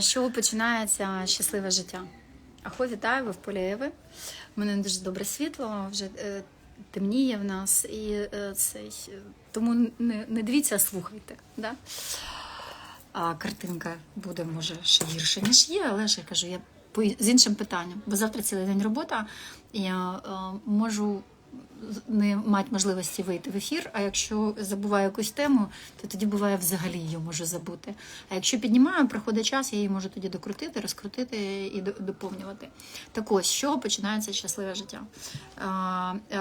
Чого починається щасливе життя? Ахо, вітаю, ви в Полієві. У мене дуже добре світло, вже е, темніє в нас, і е, цей, е, тому не, не дивіться, а слухайте. Да? А картинка буде, може, ще гірше, ніж є, але ж я кажу, я по, з іншим питанням. Бо завтра цілий день робота, і я можу не мати можливості вийти в ефір, а якщо забуваю якусь тему, то тоді буває взагалі її можу забути. А якщо піднімаю, проходить час, я її можу тоді докрутити, розкрутити і доповнювати. Так ось, з чого починається щасливе життя?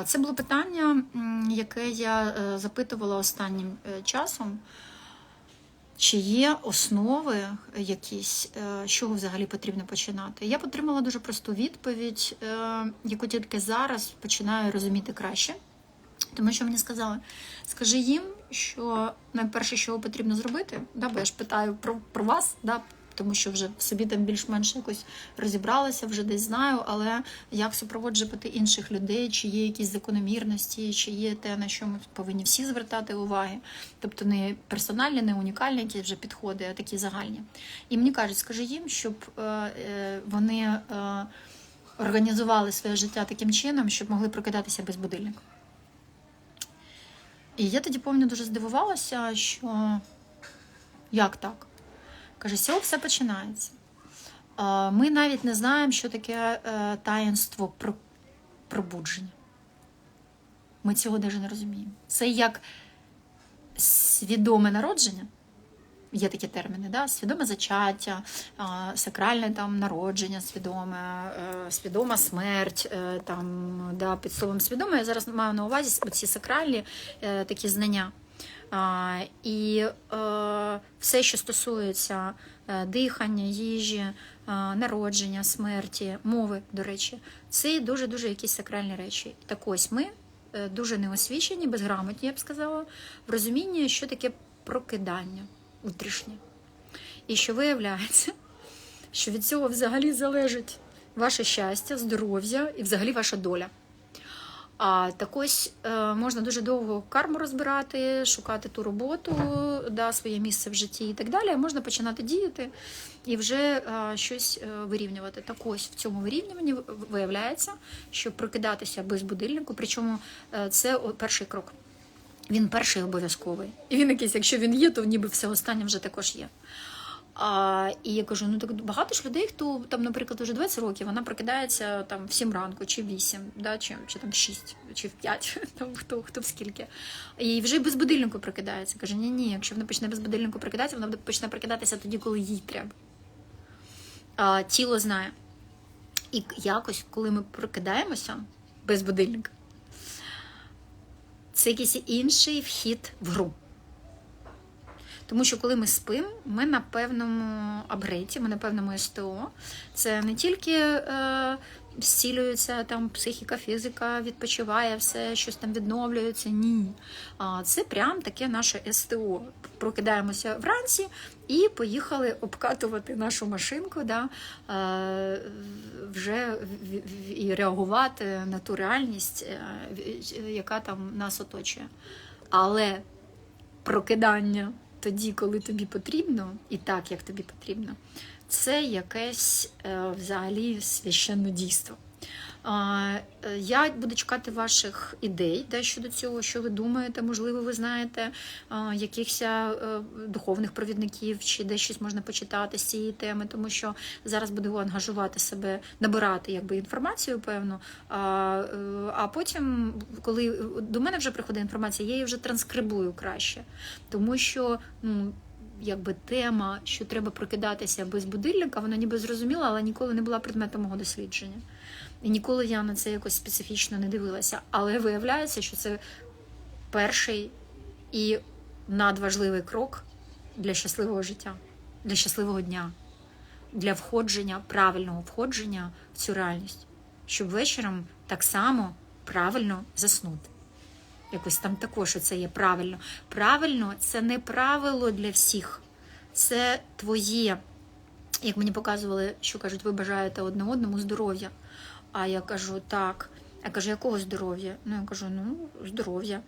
Це було питання, яке я е, запитувала останнім е, часом. Чи є основи якісь, е, з чого взагалі потрібно починати? Я отримала дуже просту відповідь, е, яку тільки зараз починаю розуміти краще. Тому що мені сказали, скажи їм, що найперше, що потрібно зробити, да, бо я ж питаю про, про вас, да, тому що вже собі там більш-менш якось розібралася, вже десь знаю, але як супроводжувати інших людей, чи є якісь закономірності, чи є те, на що ми повинні всі звертати уваги. Тобто не персональні, не унікальні якісь вже підходи, а такі загальні. І мені кажуть, скажи їм, щоб е, е, вони е, організували своє життя таким чином, щоб могли прокидатися без будильника. І я тоді пам'ятаю, дуже здивувалася, що як так? Каже, з цього все починається. Ми навіть не знаємо, що таке е, таїнство про- пробудження. Ми цього навіть не розуміємо. Це як свідоме народження. Є такі терміни, да? свідоме зачаття, сакральне там народження, свідоме, е, свідома смерть. е, Там, да, під словом свідоме, я зараз маю на увазі ці сакральні такі знання. І е, все, що стосується е, дихання, їжі, е, народження, смерті, мови, до речі, це дуже-дуже якісь сакральні речі. Так ось ми дуже неосвічені, безграмотні, я б сказала, в розумінні, що таке прокидання внутрішнє. І що виявляється, що від цього взагалі залежить ваше щастя, здоров'я і взагалі ваша доля. А так ось е, можна дуже довго карму розбирати, шукати ту роботу, да, своє місце в житті і так далі. Можна починати діяти і вже е, щось е, вирівнювати. Так ось в цьому вирівнюванні виявляється, що прокидатися без будильнику, причому це перший крок. Він перший обов'язковий. І він якийсь, якщо він є, то ніби все останнє вже також є. А, і я кажу: ну так багато ж людей, хто там, наприклад, вже 20 років, вона прокидається там в 7 ранку, чи в 8, да, чи, чи там в 6, чи в 5, там хто, хто в скільки. І вже без будильнику прокидається. Каже, ні, ні, якщо вона почне без будильнику прокидатися, вона почне прокидатися тоді, коли їй треба. А, тіло знає. І якось, коли ми прокидаємося без будильника, це якийсь інший вхід в гру. Тому що коли ми спимо, ми на певному апгрейді, ми на певному СТО. Це не тільки е, зцілюється там психіка, фізика, відпочиває все, щось там відновлюється. Ні. А це прям таке наше СТО. Прокидаємося вранці і поїхали обкатувати нашу машинку, да, е, вже і реагувати на ту реальність, е, яка там нас оточує. Але прокидання тоді, коли тобі потрібно, і так, як тобі потрібно, це якесь е, взагалі священне дійство. Е, Я буду чекати ваших ідей да, щодо цього, що ви думаєте, можливо, ви знаєте а, якихось е, духовних провідників, чи де щось можна почитати з цієї теми, тому що зараз буду ангажувати себе, набирати якби інформацію певну. А, е, а потім, коли до мене вже приходить інформація, я її вже транскрибую краще, тому що ну. Якби тема, що треба прокидатися без будильника, вона ніби зрозуміла, але ніколи не була предметом мого дослідження. І ніколи я на це якось специфічно не дивилася. Але виявляється, що це перший і надважливий крок для щасливого життя, для щасливого дня, для входження, правильного входження в цю реальність, щоб вечором так само правильно заснути. Якось там також це є правильно. Правильно, це не правило для всіх. Це твоє, як мені показували, що кажуть, ви бажаєте одне одному здоров'я. А я кажу так. Я кажу, якого здоров'я? Ну, я кажу, ну, здоров'я.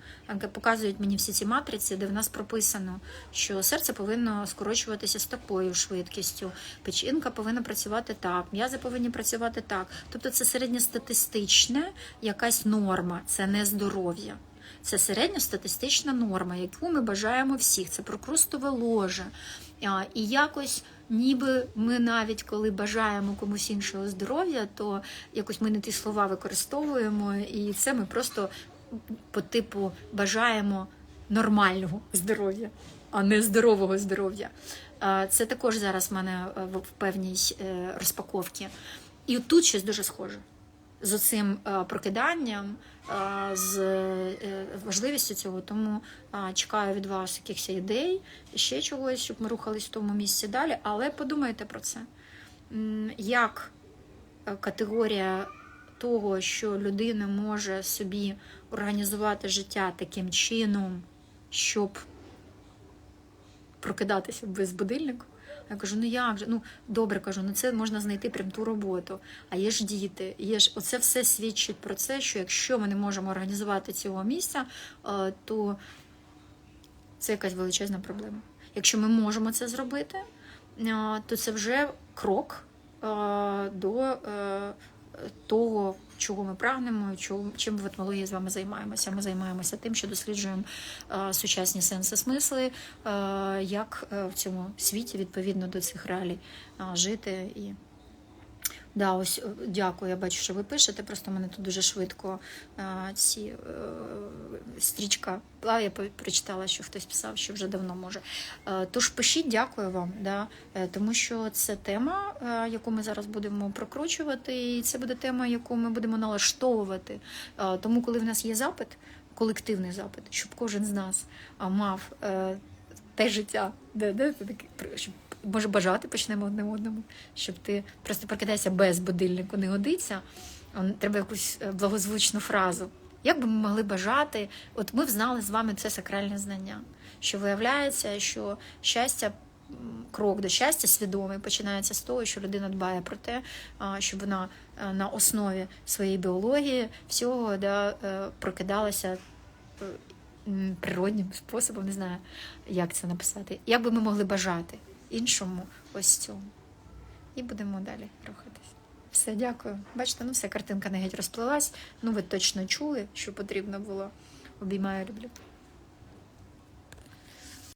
Показують мені всі ці матриці, де в нас прописано, що серце повинно скорочуватися з такою швидкістю, печінка повинна працювати так, м'язи повинні працювати так. Тобто це середньостатистична якась норма, це не здоров'я. Це середньостатистична норма, яку ми бажаємо всіх. Це прокрустове ложе. І якось, ніби ми навіть коли бажаємо комусь іншого здоров'я, то якось ми не ті слова використовуємо, і це ми просто по типу бажаємо нормального здоров'я, а не здорового здоров'я. Це також зараз в мене е, в певній е, розпаковці. І тут щось дуже схоже з оцим е, прокиданням, е, з е, важливістю цього. Тому чекаю від вас якихось ідей, ще чогось, щоб ми рухались в тому місці далі. Але подумайте про це. Як категорія того, що людина може собі організувати життя таким чином, щоб прокидатися без будильника. Я кажу, ну як же? Ну добре кажу, ну це можна знайти прям ту роботу. А є ж діти, є ж оце все свідчить про це, що якщо ми не можемо організувати цього місця, е, то це якась величезна проблема. Якщо ми можемо це зробити, е, то це вже крок е, до того, чого ми прагнемо, чим в етмології з вами займаємося. Ми займаємося тим, що досліджуємо е, сучасні сенси смисли, е, як е, в цьому світі відповідно до цих реалій жити і. Да, ось е, дякую. Я бачу, що ви пишете. Просто мене тут дуже швидко е, ці е, стрічка. А, я прочитала, що хтось писав, що вже давно може. Е, тож пишіть, дякую вам, да, е, тому що це тема, е, яку ми зараз будемо прокручувати, і це буде тема, яку ми будемо налаштовувати. Е, тому, коли в нас є запит, колективний запит, щоб кожен з нас мав е, те життя, де, де, щоб може бажати почнемо одне одному, щоб ти просто прокидаєшся без будильнику, не годиться. Треба якусь е, благозвучну фразу. Як би ми могли бажати? От ми взнали з вами це сакральне знання, що виявляється, що щастя. Крок до щастя свідомий починається з того, що людина дбає про те, щоб вона е, на основі своєї біології всього да, е, прокидалася природнім способом, не знаю, як це написати. Як би ми могли бажати іншому ось цьому. І будемо далі рухатись. Все, дякую. Бачите, ну все, картинка не геть розплилась. Ну, ви точно чули, що потрібно було. Обіймаю, люблю.